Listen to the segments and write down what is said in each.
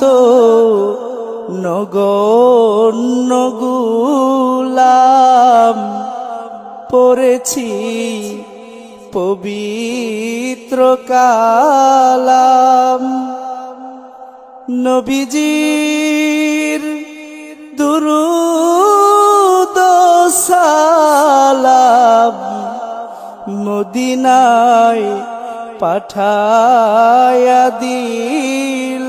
তো নগণ্য গুলাম পড়েছি পবিত্র কালাম। নবীজির দুরুদ সালাম মদিনায় পাঠায়া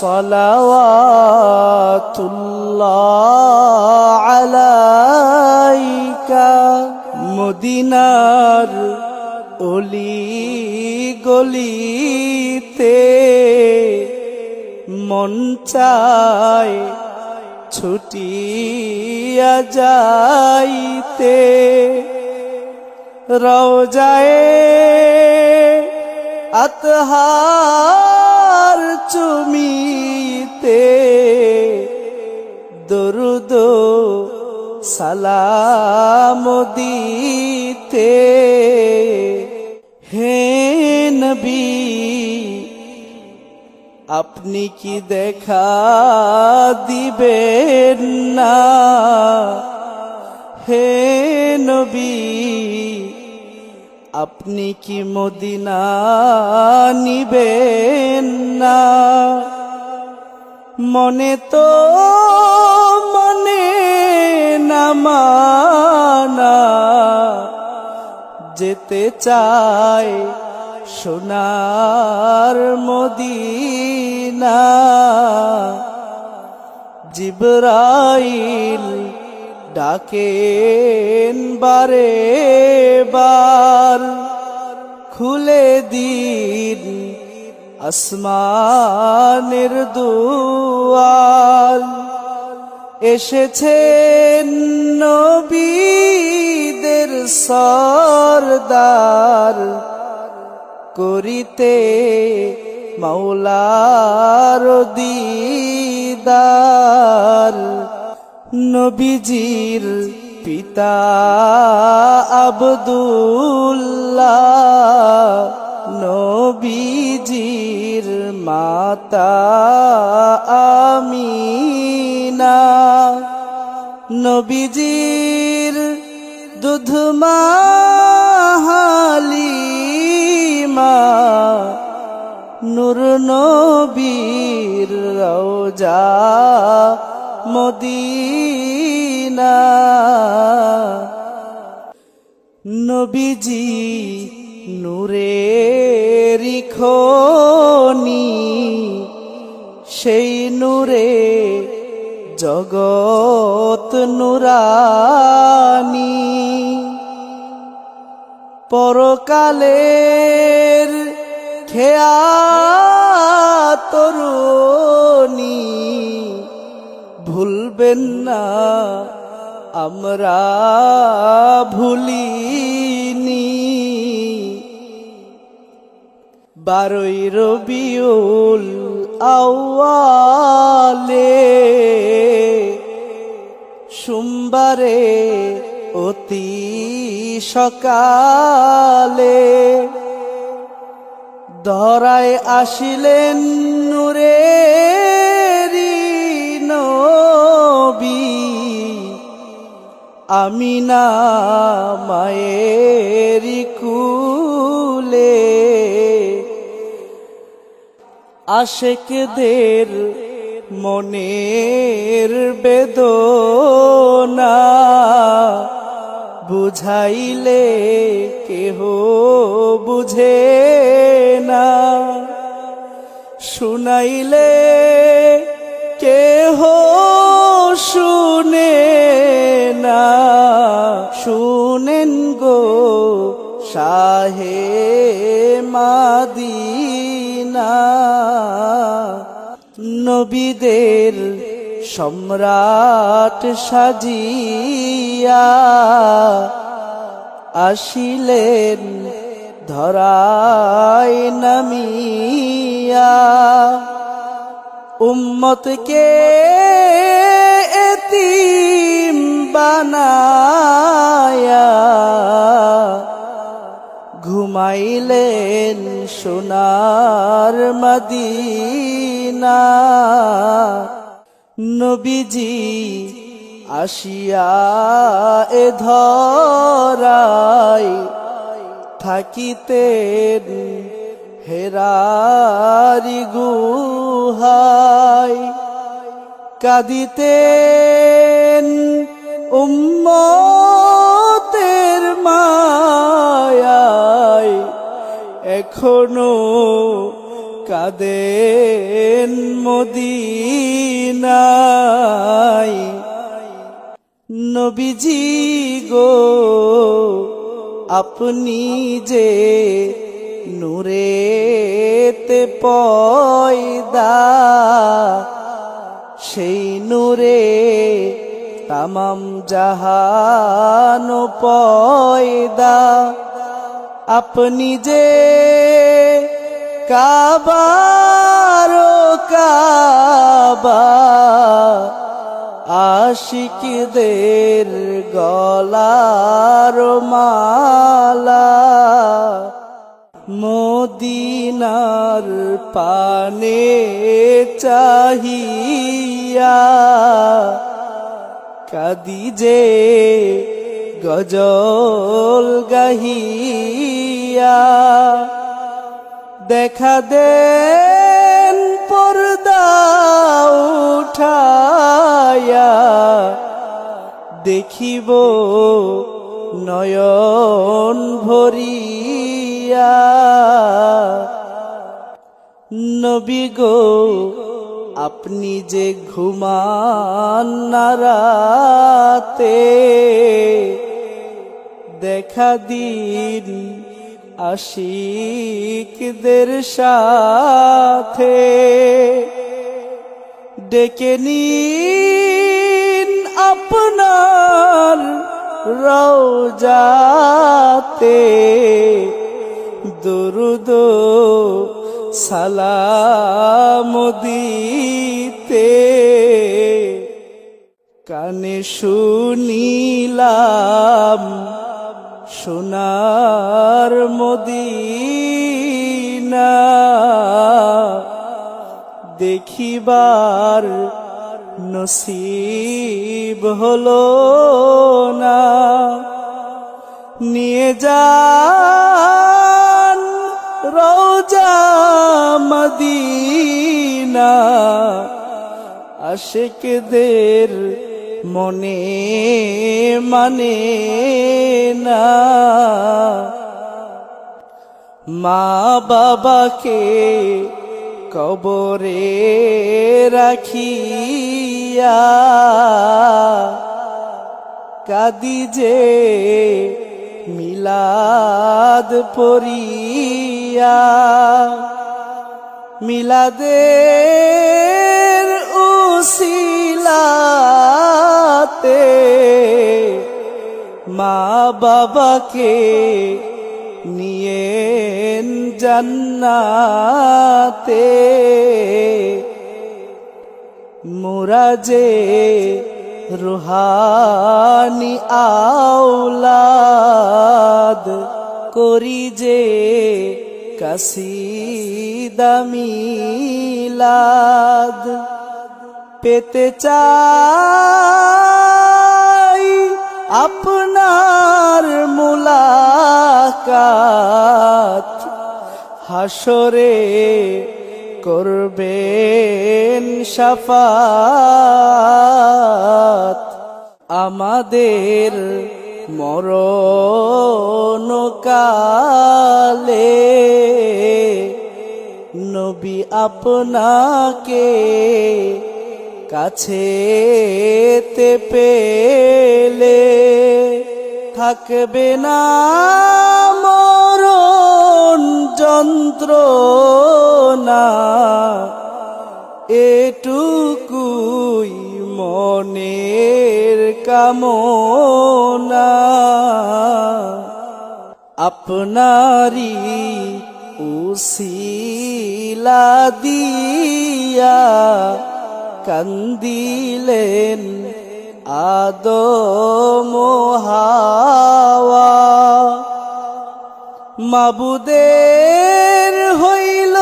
সলাওয়াতুল্লাহ আলাইকা। মদিনার অলি গলিতে মন চায় ছুটিয়া যাইতে। রওজায়ে আতহার চুমিতে দরুদ সালাম দিতে। হে নবী আপনি কি দেখা দিবেন না? হে নবী আপনি কি মদিনা নিবেন না? মনে তো মনে না মানা, যেতে চায় সোনার মদিনা। জিবরাইল ডাকেন বারে বার খুলে দিন আসমানের দুয়ার। এসেছেন নবীদের সরদার করিতে মাওলার দিদার। নবীজির পিতা আবদুল্লাহ নবীজির মাতা আমিনা। নবীজির দুধমা হালিমা নূর নবীর রওজা। মদিনা। নবীজি নূরের খনি সেই নূরে জগৎ নুরানি। পরকালের খেয়া তরুণী ভুলবেন না আমরা ভুলিনি। বারোই রবিউল আওয়ালে সোমবারে অতি সকালে ধরায় আসিলেন নূরে নবী আমিনা মায়ের কুলে। আশেকদের মনের বেদনা বুঝাইলে কেহ বুঝে না। শুনাইলে কেহ শুনে না শুনেন গো শাহে মাদিনা। নবীদের সম্রাট সাজিয়া আসিলেন ধরায় নামিয়া। উম্মতকে এতিম বানায়া ঘুমাইলেন সোনার মদিনা। নবীজি আসিয়া এ ধরাই থাকিতেন হেরারি গুহাই কাঁদিতেন উম্মতের মায়ায় এখনও কাঁদেন মদিনায়। নবীজি গো আপনি যে নূরেতে পয়দা সেই নূরে তামাম জাহান পয়দা। আপনি যে কাবার কাবা, আশিকদের গলার মালা, মদিনার পানে চাহিয়া কাদি যে গজল গাহিয়া। দেখা দেন পর্দা উঠায়া দেখিব নয়ন ভরিয়া। নবী গো আপনি যে ঘুমান না রাতে দেখা দিন আশিকদের সাথে। ডেকে নিন আপনার রওজাতে। দুরুদ সালাম দিতে। কানে শুনিলাম সোনার মদিনা। দেখিবার নসিব হলো না। নিয়ে যান মদিনা আশেকদের মনে মানে না। মা বাবাকে কবরে রাখিয়া কাদি যে মিলাদ পরিয়া। মিলাদের উসিলাতে মা বাবাকে নিয়ে জান্নাতে। মোরা যে রুহানি আউলাদ করি যে কাসিদা মিলাদ পেতে চাই আপনার মুলাকাত হাসরে করবেন সাফাত আমাদের মরণ কালে নবী আপনাকে কাছে তে পেলে থাকবে না মরণ যন্ত্রণা। এটুকুই মনের কামনা। আপনারি উসিলা দিয়া কান্দিলেন আদম হাওয়া। মাবুদের হইল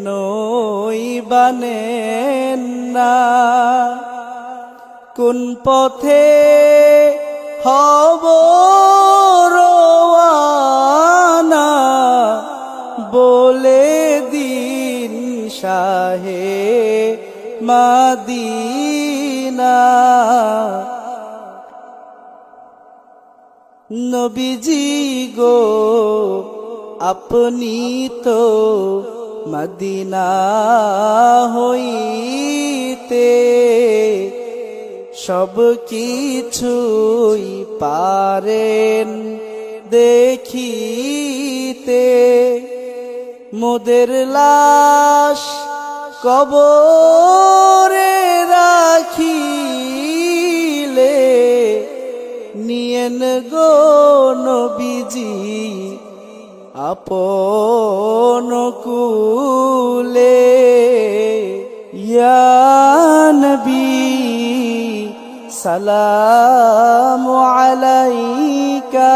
কেনই বানেন না? কোন পথে হব রোয়ানা বলে দিন শাহে মাদিনা। নবীজি গো, আপনি তো মদিনা হইতে সব কিছুই পারেন দেখিতে। মোদের লাশ কবরে রাখিলে নিয়েন গো নবীজি আপন কুলে নবী সালাম আলাইকা।